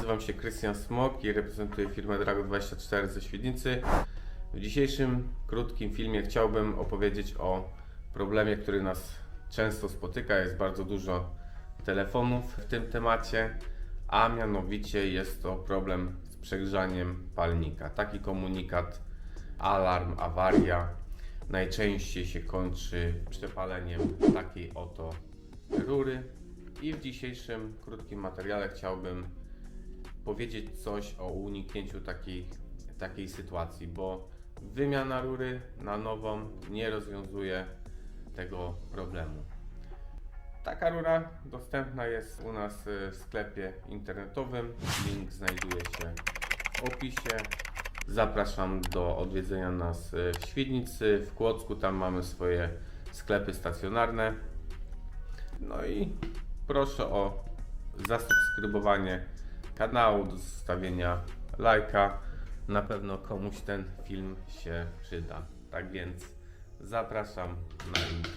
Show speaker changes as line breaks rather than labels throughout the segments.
Nazywam się Krystian Smok i reprezentuję firmę Drago24 ze Świdnicy. W dzisiejszym krótkim filmie chciałbym opowiedzieć o problemie, który nas często spotyka. Jest bardzo dużo telefonów w tym temacie, a mianowicie jest to problem z przegrzaniem palnika. Taki komunikat, alarm, awaria najczęściej się kończy przepaleniem takiej oto rury. I w dzisiejszym krótkim materiale chciałbym powiedzieć coś o uniknięciu takiej, takiej sytuacji, bo wymiana rury na nową nie rozwiązuje tego problemu. Taka rura dostępna jest u nas y, w sklepie internetowym. Link znajduje się w opisie. Zapraszam do odwiedzenia nas y, w Świdnicy, w Kłodzku. Tam mamy swoje sklepy stacjonarne. No i proszę o zasubskrybowanie kanału, do zostawienia lajka. Na pewno komuś ten film się przyda. Tak więc zapraszam na link.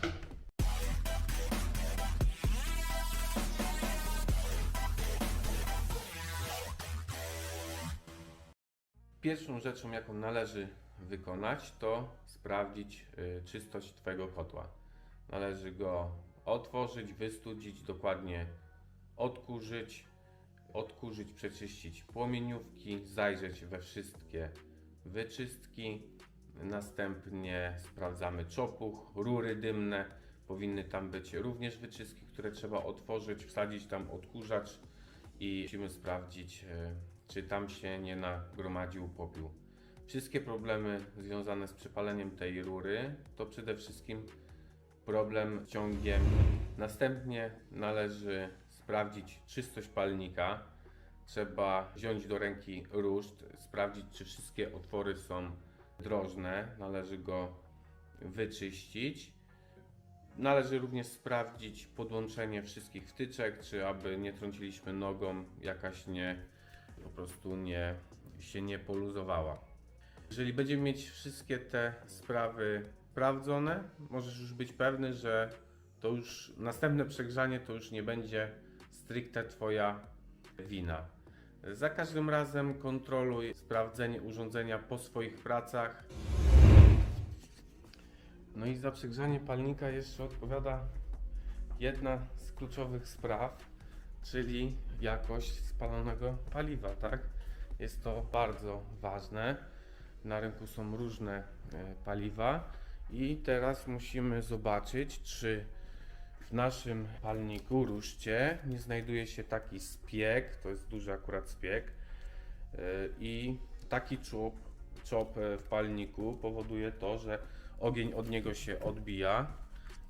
Pierwszą rzeczą, jaką należy wykonać, to sprawdzić y, czystość Twojego kotła. Należy go otworzyć, wystudzić, dokładnie odkurzyć, odkurzyć, przeczyścić płomieniówki, zajrzeć we wszystkie wyczystki. Następnie sprawdzamy czopuch, rury dymne. Powinny tam być również wyczystki, które trzeba otworzyć, wsadzić tam odkurzacz i musimy sprawdzić, e, czy tam się nie nagromadził popiół. Wszystkie problemy związane z przepaleniem tej rury to przede wszystkim problem z ciągiem. Następnie należy sprawdzić czystość palnika. Trzeba wziąć do ręki ruszt, sprawdzić, czy wszystkie otwory są drożne. Należy go wyczyścić. Należy również sprawdzić podłączenie wszystkich wtyczek, czy aby nie trąciliśmy nogą, jakaś nie po prostu nie się nie poluzowała. Jeżeli będziemy mieć wszystkie te sprawy sprawdzone, możesz już być pewny, że to już następne przegrzanie to już nie będzie stricte Twoja wina. Za każdym razem kontroluj sprawdzenie urządzenia po swoich pracach. No i za przegrzanie palnika jeszcze odpowiada jedna z kluczowych spraw, czyli jakość spalonego paliwa, tak? Jest to bardzo ważne. Na rynku są różne e, paliwa i teraz musimy zobaczyć, czy w naszym palniku ruszcie nie znajduje się taki spiek, to jest duży akurat spiek e, i taki czop w palniku powoduje to, że ogień od niego się odbija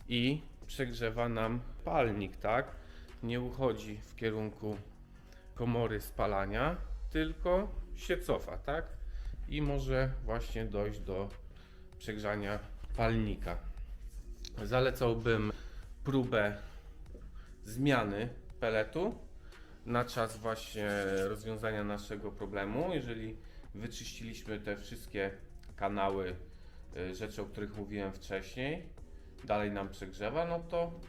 i przegrzewa nam palnik, tak? Nie uchodzi w kierunku komory spalania, tylko się cofa, tak? I może właśnie dojść do przegrzania palnika. Zalecałbym próbę zmiany peletu na czas właśnie rozwiązania naszego problemu. Jeżeli wyczyściliśmy te wszystkie kanały, y, rzeczy, o których mówiłem wcześniej, dalej nam przegrzewa, no to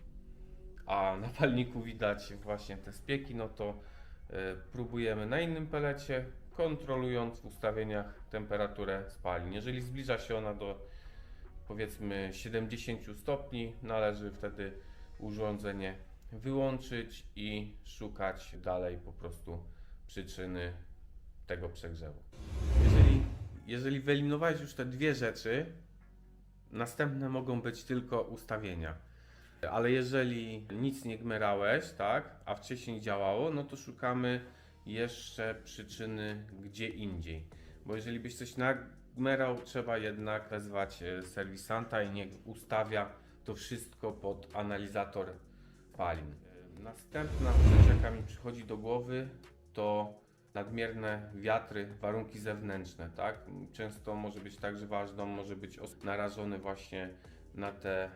a na palniku widać właśnie te spieki, no to y, próbujemy na innym pelecie, kontrolując w ustawieniach temperaturę spalin. Jeżeli zbliża się ona do powiedzmy 70 stopni, należy wtedy urządzenie wyłączyć i szukać dalej po prostu przyczyny tego przegrzewu. Jeżeli, jeżeli wyeliminowałeś już te dwie rzeczy, następne mogą być tylko ustawienia. Ale jeżeli nic nie gmerałeś, tak, a wcześniej działało, no to szukamy jeszcze przyczyny gdzie indziej. Bo jeżeli byś coś nagmerał, trzeba jednak wezwać e, serwisanta i niech ustawia to wszystko pod analizator spalin. E, Następna rzecz, jaka mi przychodzi do głowy, to nadmierne wiatry, warunki zewnętrzne, tak? Często może być tak, że wasz dom może być narażony właśnie na te,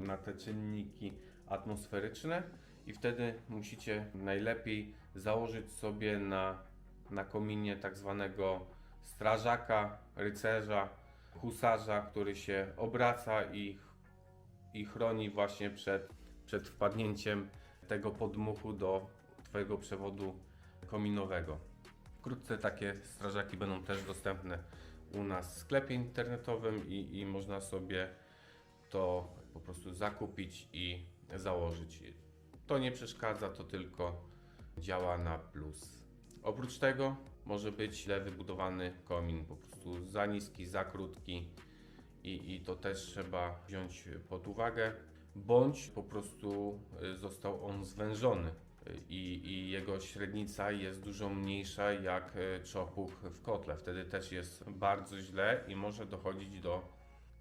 na te czynniki atmosferyczne i wtedy musicie najlepiej założyć sobie na, na kominie tak zwanego strażaka, rycerza, husarza, który się obraca i, i chroni właśnie przed, przed wpadnięciem tego podmuchu do Twojego przewodu kominowego. Wkrótce takie strażaki będą też dostępne u nas w sklepie internetowym i, i można sobie to po prostu zakupić i założyć. To nie przeszkadza, to tylko działa na plus. Oprócz tego może być źle wybudowany komin, po prostu za niski, za krótki i, i to też trzeba wziąć pod uwagę, bądź po prostu y, został on zwężony y, i, i jego średnica jest dużo mniejsza jak y, czopuch w kotle. Wtedy też jest bardzo źle i może dochodzić do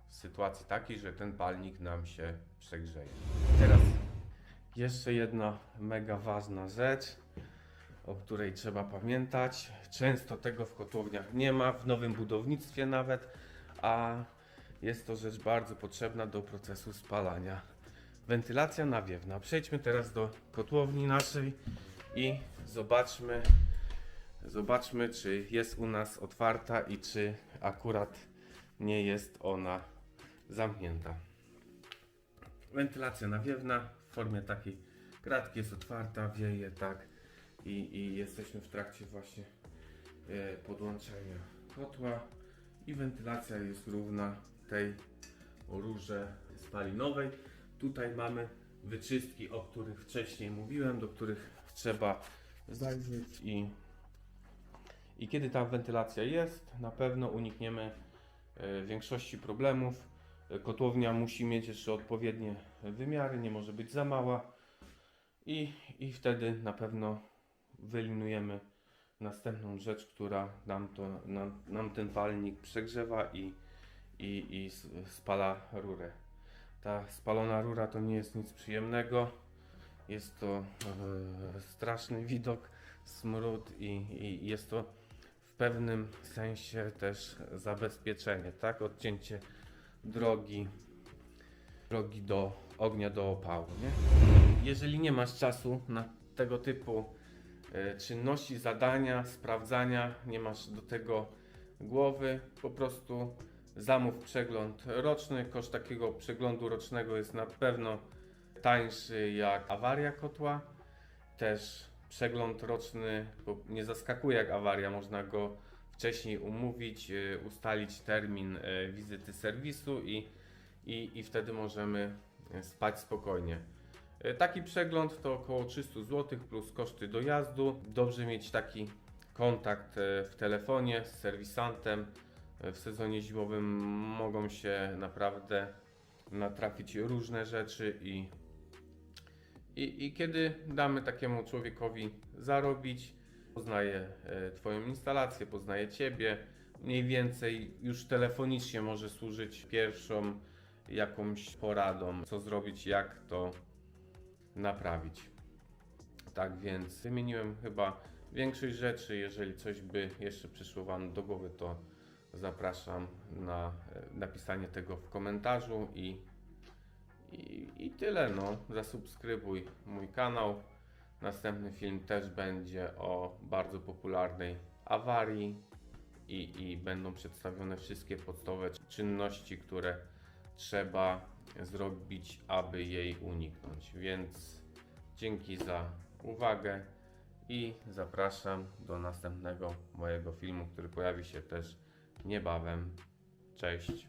sytuacji takiej, że ten palnik nam się przegrzeje. Teraz jeszcze jedna mega ważna rzecz, o której trzeba pamiętać. Często tego w kotłowniach nie ma, w nowym budownictwie nawet, a jest to rzecz bardzo potrzebna do procesu spalania. Wentylacja nawiewna. Przejdźmy teraz do kotłowni naszej i zobaczmy, zobaczmy, czy jest u nas otwarta i czy akurat nie jest ona zamknięta. Wentylacja nawiewna w formie takiej kratki jest otwarta, wieje tak i, i jesteśmy w trakcie właśnie e, podłączenia kotła i wentylacja jest równa tej rurze spalinowej. Tutaj mamy wyczystki, o których wcześniej mówiłem, do których trzeba zajrzeć i, i kiedy ta wentylacja jest, na pewno unikniemy e, większości problemów. Kotłownia musi mieć jeszcze odpowiednie wymiary, nie może być za mała i, i wtedy na pewno wyeliminujemy następną rzecz, która nam, to, nam, nam ten palnik przegrzewa i, i, i spala rurę. Ta spalona rura to nie jest nic przyjemnego. Jest to e, straszny widok, smród i, i jest to w pewnym sensie też zabezpieczenie, tak? Odcięcie drogi, drogi do ognia, do opału, nie? Jeżeli nie masz czasu na tego typu czynności, zadania, sprawdzania, nie masz do tego głowy, po prostu zamów przegląd roczny. Koszt takiego przeglądu rocznego jest na pewno tańszy jak awaria kotła. Też przegląd roczny nie zaskakuje jak awaria, można go wcześniej umówić, e, ustalić termin e, wizyty serwisu i, i, i wtedy możemy e, spać spokojnie. E, Taki przegląd to około 300 zł plus koszty dojazdu. Dobrze mieć taki kontakt e, w telefonie z serwisantem. E, W sezonie zimowym mogą się naprawdę natrafić różne rzeczy i, i, i kiedy damy takiemu człowiekowi zarobić, poznaje Twoją instalację, poznaje Ciebie, mniej więcej już telefonicznie może służyć pierwszą jakąś poradą, co zrobić, jak to naprawić. Tak więc wymieniłem chyba większość rzeczy. Jeżeli coś by jeszcze przyszło Wam do głowy, to zapraszam na e, napisanie tego w komentarzu i, i, i tyle. No. Zasubskrybuj mój kanał. Następny film też będzie o bardzo popularnej awarii i, i będą przedstawione wszystkie podstawowe czynności, które trzeba zrobić, aby jej uniknąć. Więc dzięki za uwagę i zapraszam do następnego mojego filmu, który pojawi się też niebawem. Cześć.